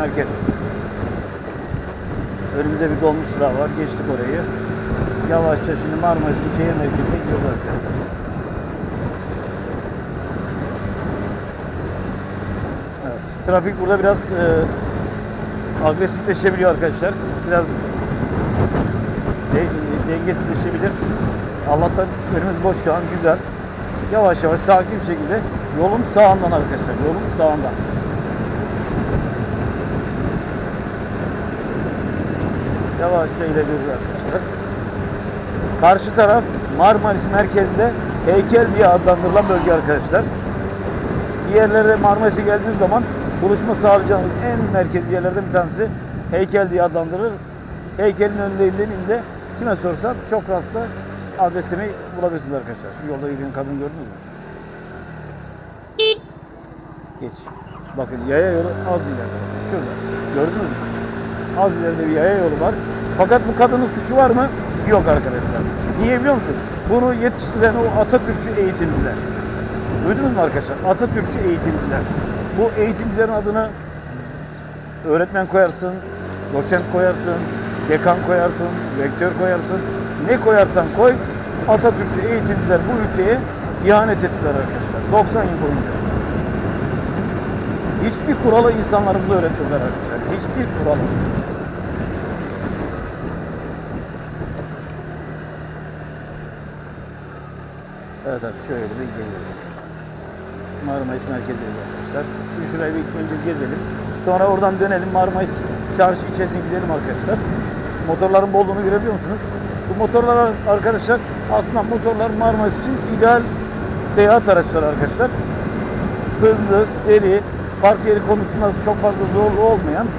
Merkez. Önümüzde bir dolmuş daha var. Geçtik orayı. Yavaşça şimdi Marmaris'in şehir merkezine gidiyoruz arkadaşlar. Evet. Trafik burada biraz e, agresifleşebiliyor arkadaşlar. Biraz de, dengesizleşebilir. Allah'tan önümüz boş şu an güzel. Yavaş yavaş sakin bir şekilde yolun sağından arkadaşlar. Yolun sağından. Yavaşça ilerliyoruz arkadaşlar. Karşı taraf Marmaris merkezde heykel diye adlandırılan bölge arkadaşlar. Bir yerlere Marmaris'e geldiğiniz zaman buluşma sağlayacağınız en merkezi yerlerden bir tanesi heykel diye adlandırılır. Heykelin önünde kime sorsan çok rahatlıkla adresini bulabilirsiniz arkadaşlar. Şu yolda yürüyen kadın gördünüz mü? Geç. Bakın yaya yolu az ileride. Şurada. Gördünüz mü? Az ileride bir yaya yolu var. Fakat bu kadının suçu var mı? Yok arkadaşlar. Niye biliyor musun? Bunu yetiştiren o Atatürkçü eğitimciler. Duydunuz mu arkadaşlar? Atatürkçü eğitimciler. Bu eğitimcilerin adını öğretmen koyarsın, doçent koyarsın, dekan koyarsın, rektör koyarsın. Ne koyarsan koy, Atatürkçü eğitimciler bu ülkeye ihanet ettiler arkadaşlar. 90 yıl boyunca. Hiçbir kuralı insanlarımıza öğretmediler arkadaşlar. Hiçbir kuralı. Evet abi şöyle bir gezelim. Marmaris merkezindeyiz arkadaşlar. Şimdi şurayı bir önce gezelim. Sonra oradan dönelim Marmaris çarşı içerisine gidelim arkadaşlar. Motorların bolluğunu görebiliyor musunuz? Bu motorlar arkadaşlar aslında motorlar Marmaris için ideal seyahat araçları arkadaşlar. Hızlı, seri, park yeri konusunda çok fazla zorlu olmayan